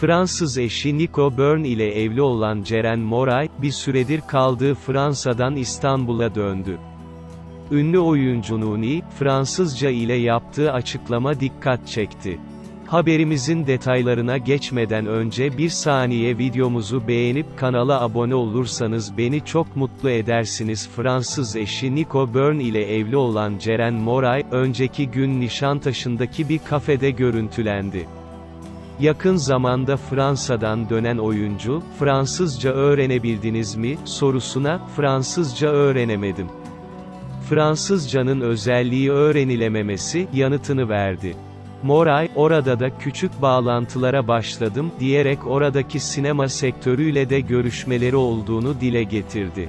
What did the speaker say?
Fransız eşi Nico Byrne ile evli olan Ceren Moray, bir süredir kaldığı Fransa'dan İstanbul'a döndü. Ünlü oyuncu Nuni, Fransızca ile yaptığı açıklama dikkat çekti. Haberimizin detaylarına geçmeden önce bir saniye videomuzu beğenip kanala abone olursanız beni çok mutlu edersiniz. Fransız eşi Nico Byrne ile evli olan Ceren Moray, önceki gün Nişantaşı'ndaki bir kafede görüntülendi. Yakın zamanda Fransa'dan dönen oyuncu, Fransızca öğrenebildiniz mi, sorusuna, Fransızca öğrenemedim. Fransızcanın özelliği öğrenilememesi, yanıtını verdi. Moray, orada da küçük bağlantılara başladım, diyerek oradaki sinema sektörüyle de görüşmeleri olduğunu dile getirdi.